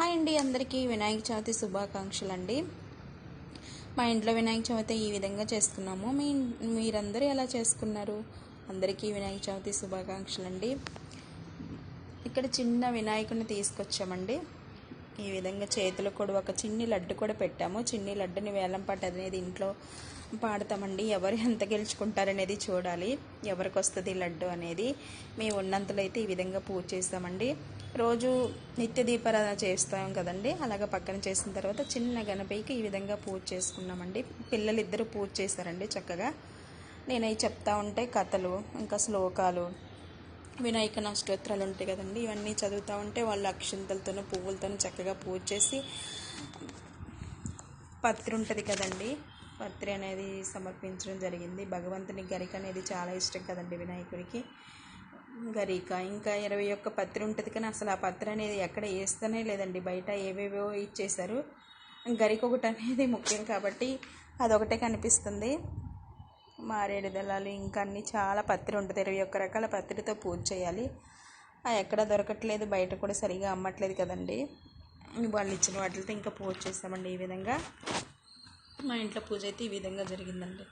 Hi అండి అందరికీ వినాయక చవితి శుభాకాంక్షలు అండి మా ఇంట్లో వినాయక చవితి ఈ విధంగా చేసుకున్నాము. మీ మీరందరూ ఎలా చేసుకున్నారు? అందరికీ వినాయక చవితి శుభాకాంక్షలు అండి ఇక్కడ చిన్న వినాయకుని తీసుకొచ్చామండి. ఈ విధంగా చేతులకు కూడా ఒక చిన్ని లడ్డు కూడా పెట్టాము. చిన్ని లడ్డుని వేలం పాట అనేది ఇంట్లో పాడతామండి. ఎవరు ఎంత గెలుచుకుంటారనేది చూడాలి. ఎవరికి వస్తుంది లడ్డు అనేది. మేము ఉన్నంతలో అయితే ఈ విధంగా పూజ చేస్తామండి. రోజు నిత్య దీపారాధన చేస్తాం కదండి. అలాగ పక్కన చేసిన తర్వాత చిన్న గణపతికి ఈ విధంగా పూజ చేసుకున్నామండి. పిల్లలిద్దరూ పూజ చేశారండి చక్కగా. నేనై చెప్తా ఉంటే కథలు ఇంకా శ్లోకాలు వినాయక స్తోత్రాలు ఉంటాయి కదండి. ఇవన్నీ చదువుతూ ఉంటే వాళ్ళు అక్షింతలతోనూ పువ్వులతోనూ చక్కగా పూజ చేసి పత్రి ఉంటుంది కదండి. పత్రి అనేది సమర్పించడం జరిగింది. భగవంతుని గరిక అనేది చాలా ఇష్టం కదండి వినాయకుడికి. గరిక. ఇంకా ఇరవై ఒక్క పత్రి ఉంటుంది కానీ అసలు ఆ పత్రి అనేది ఎక్కడ వేస్తూనే లేదండి. బయట ఏవేవో ఇచ్చేశారు. గరిక ఒకటి అనేది ముఖ్యం కాబట్టి అదొకటే కనిపిస్తుంది. మారేడు దళాలు ఇంకా అన్ని చాలా పత్రి ఉంటుంది. ఇరవై ఒక్క రకాల పత్రితో పూజ చేయాలి. అది ఎక్కడ దొరకట్లేదు బయట కూడా సరిగా అమ్మట్లేదు కదండి. వాళ్ళు ఇచ్చిన వాటితో ఇంకా పూజ చేస్తామండి ఈ విధంగా. మా ఇంట్లో పూజ అయితే ఈ విధంగా జరిగిందండి.